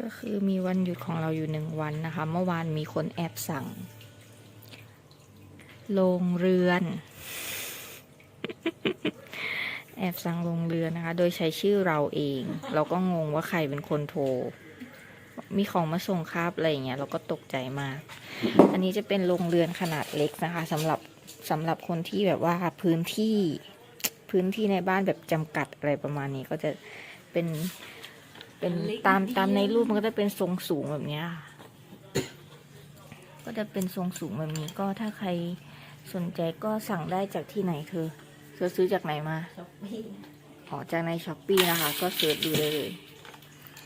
ก็คือมีวันหยุดของเราอยู่หนึ่งวันนะคะ เมื่อวานมีคนแอบสั่งโรงเรือน แอบสั่งโรงเรือนนะคะ โดยใช้ชื่อเราเอง เราก็งงว่าใครเป็นคนโทร มีของมาส่งครับอะไรอย่างเงี้ยเราก็ตกใจมาก อันนี้จะเป็นโรงเรือนขนาดเล็กนะคะสำหรับสำหรับคนที่แบบว่าพื้นที่พื้นที่ในบ้านแบบจำกัดอะไรประมาณนี้ก็จะเป็น เป็นตามตามในรูปมันก็จะเป็นทรงสูงแบบเนี้ยค่ะก็จะเป็นทรงสูงแบบนี้ก็ถ้าใครสนใจก็สั่งได้จากที่ไหนเธอเธอซื้อจากไหนมาช้อปปี้อ๋อจากในช้อปปีนะคะ ก็เสิร์ชดูได้เลย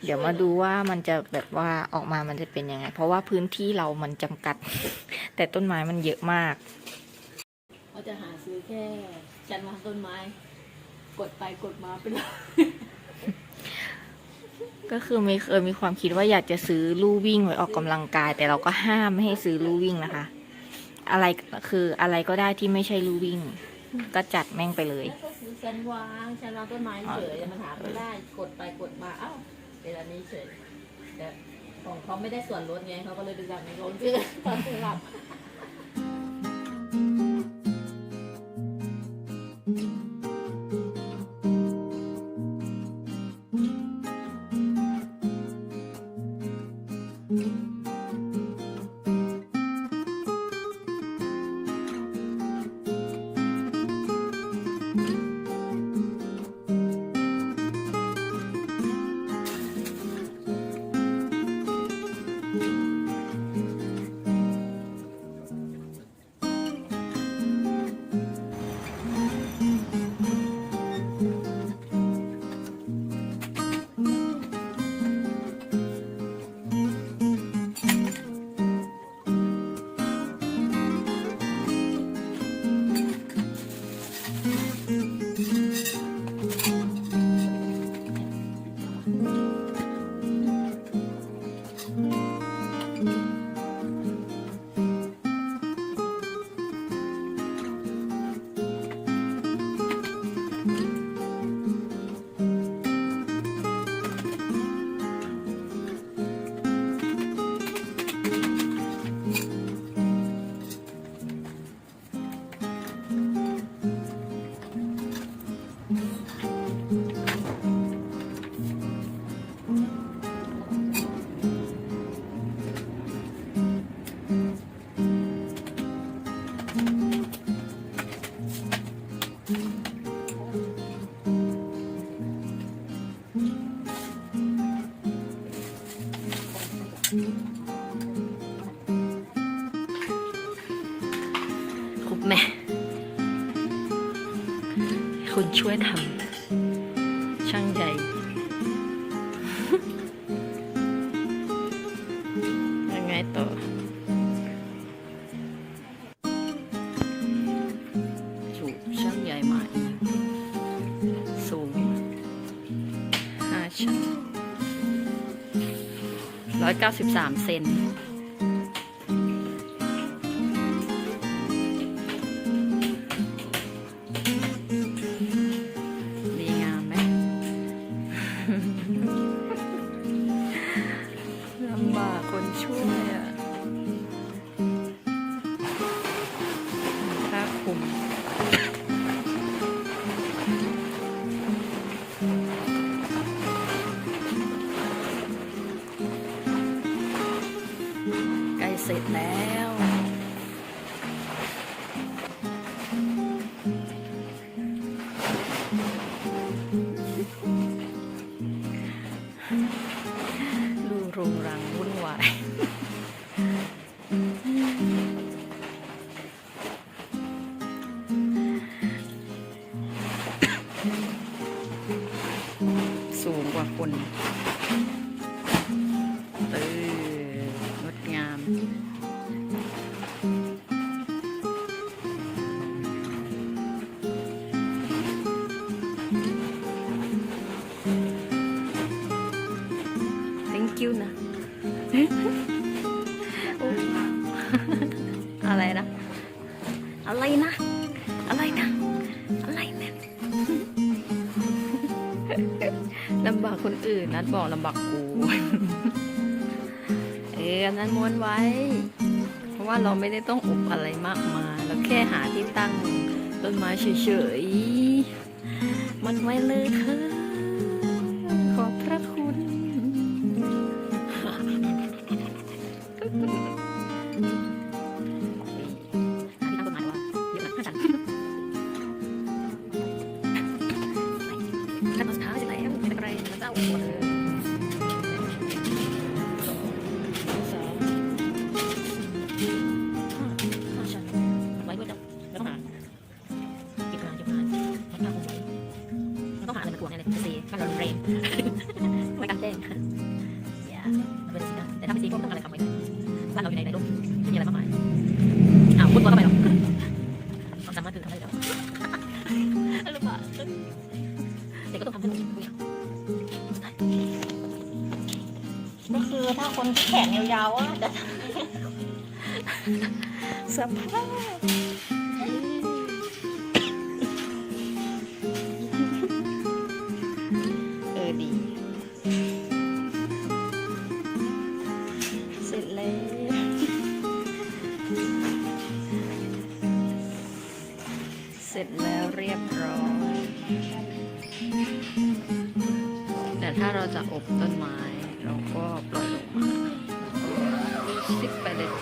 เดี๋ยวมาดูว่ามันจะแบบว่าออกมามันจะเป็นยังไง เพราะว่าพื้นที่เรามันจำกัด แต่ต้นไม้มันเยอะมากเขาจะหาซื้อแค่จันวางต้นไม้ กดไปกดมาเป็นร้อย ก็คือไม่เคยมีความคิดว่าอยากจะซื้อลู่วิ่งไว้ออกกำลังกาย แต่เราก็ห้ามไม่ให้ซื้อลู่วิ่งนะคะ อะไรคืออะไรก็ได้ที่ไม่ใช่ลู่วิ่ง ก็จัดแม่งไปเลยแล้วก็ซื้อจันวางจันวางต้นไม้เฉยมันหาไม่ได้กดไปกดมาเอ้าเป็นอันนี้เฉยแต่ของเขาไม่ได้ส่วนลดไงเขาก็เลยดึงจากในลดคือตอนซื้อรับ คุณช่วยทำช่างใหญ่ ยังไงต่อจูบช่างใหญ่มาอีกสูงห้าชั้นร้อยเก้าสิบสามเซน รุงรังวุ่นวาย อื่นนัดบอกลำบากกู เอออันนั้นม้วนไว้ เพราะว่าเราไม่ได้ต้องอุบอะไรมากมายเราแค่หาที่ตั้งต้นไม้เฉยๆ มันไว้เลยค่ะ ขอบพระคุณหา เป็นไรพระเจ้าอวยพรามห้าห้าชั้นไว้เพื่อจะแล้วก็หาเก็บงานเก็บงานไมันต้องหาอะไรมากวงแน่เลยจะซีมันเรารนไม่กันแจ้งอย่าเป็นสินะแต่ถ้าเป็นซีก็ไม่ต้องอะไรคำไว้บ้านเราอยู่ในในร่มไม่มีอะไรมากมายอ้าวพูดตัวเข้าไปหรอ คนแขนยาวๆอะจะสภาพ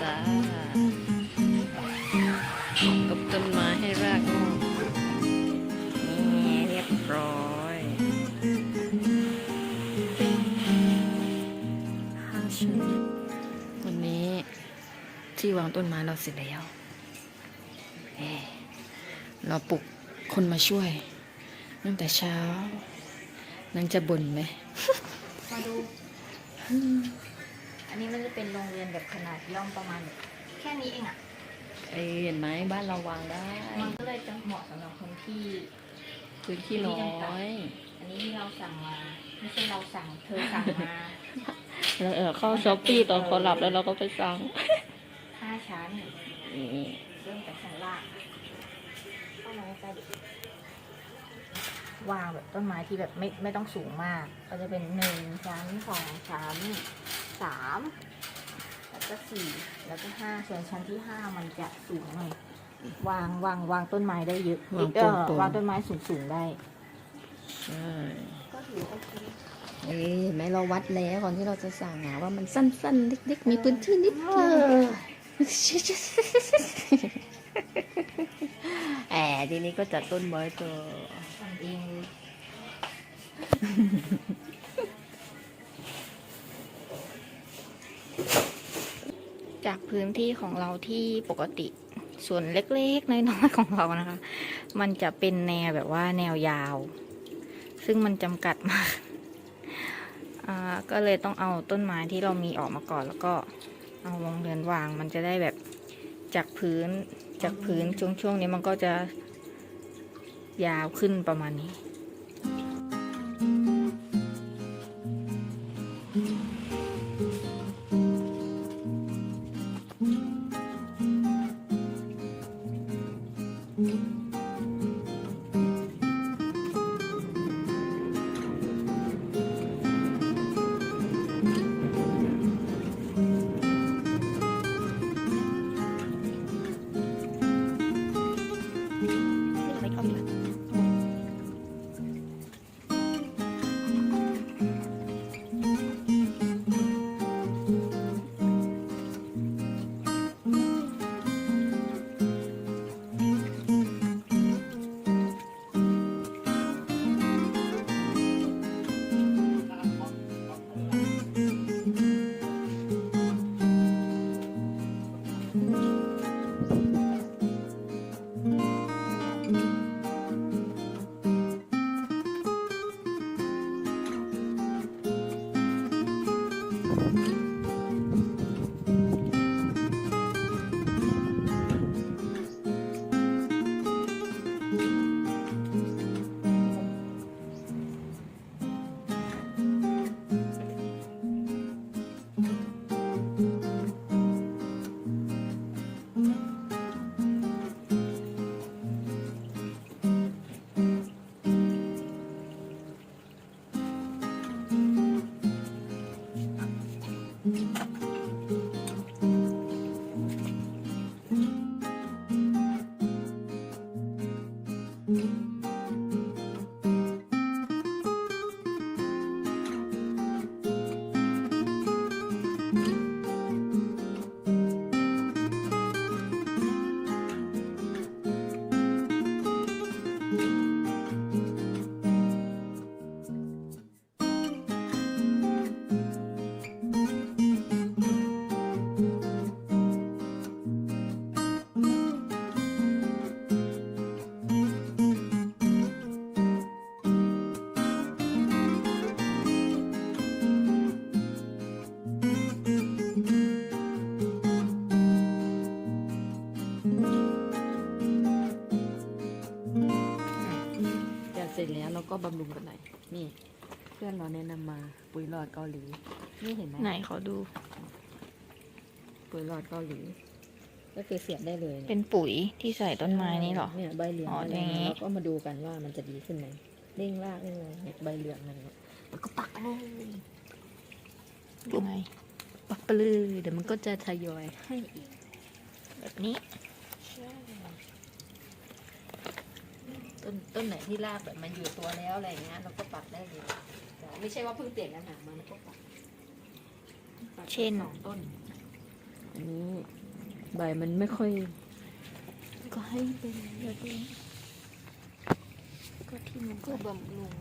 จ้าอบต้นไม้ให้รากงอกนี่เรียบร้อยห้าชั้นวันนี้ที่วางต้นไม้เราเสร็จแล้วเอ๊ะเราปลุกคนมาช่วยตั้งแต่เช้านางจะบ่นไหมมาดู อันนี้มันจะเป็นโรงเรียนแบบขนาดย่อมประมาณแบบแค่นี้เองอะเอ้ยเห็นไหมบ้านเราวางได้ มันก็เลยจะเหมาะสำหรับคนที่พื้นที่น้อย อันนี้ที่เราสั่งมาไม่ใช่เราสั่งเธอสั่งมาเราเออเข้าช้อปปี้ตอนเขาหลับแล้วเราก็ไปสั่งห้าชั้นนี่เริ่มจากชั้นล่างเข้ามาใกล้ๆดิวางแบบต้นไม้ที่แบบไม่ไม่ต้องสูงมาก ก็จะเป็นหนึ่งชั้นสองชั้น สามแล้วก็สี่แล้วก็ห้าส่วนชั้นที่ห้ามันจะสูงหน่อยวางวางวางต้นไม้ได้เยอะวางเออตรงๆวางต้นไม้สูงสูงๆได้ ใช่ก็ถือโอเคเอ้ยเห็นไหมเราวัดแล้วก่อนที่เราจะสั่งอะว่ามันสั้นๆเล็กๆมีพื้นที่นิดเดียวแอบทีนี้ก็จัดต้นไม้ตัวทำเอง จากพื้นที่ของเราที่ปกติส่วนเล็กๆน้อยๆของเรานะคะ มันจะเป็นแนวแบบว่าแนวยาว ซึ่งมันจำกัดมากก็เลยต้องเอาต้นไม้ที่เรามีออกมาก่อนแล้วก็เอาวงเรือนวาง มันจะได้แบบจากพื้นจากพื้นช่วงๆนี้มันก็จะยาวขึ้นประมาณนี้ บำรุงกันหน่อย นี่ เพื่อนเราแนะนำมาปุ๋ยหลอดเกาหลี นี่เห็นไหมไหนขอดู ปุ๋ยหลอดเกาหลี ก็คือเสียบได้เลยเป็นปุ๋ยที่ใส่ต้นไม้นี่เหรอ เนี่ยใบเหลืองอ๋ออะไรอย่างงี้นี้เราก็มาดูกันว่ามันจะดีขึ้นไหมเร่งรากเร่งอะไรเนี่ยใบเหลืองมันเนี่ยมันก็ปักเลย ยังไงปักไปเลยเดี๋ยวมันก็จะทยอยให้อีกแบบนี้ ต้นต้นไหนที่รากแบบมันอยู่ตัวแล้วอะไรอย่างเงี้ยเราก็ปักได้เลยแต่ไม่ใช่ว่าเพิ่งเปลี่ยนกระถางมาแล้วก็ปักปักเช่น สองต้นอันนี้ใบมันไม่ค่อย ก็ให้เป็นแบบนี้ก็ที่มันก็บำรุง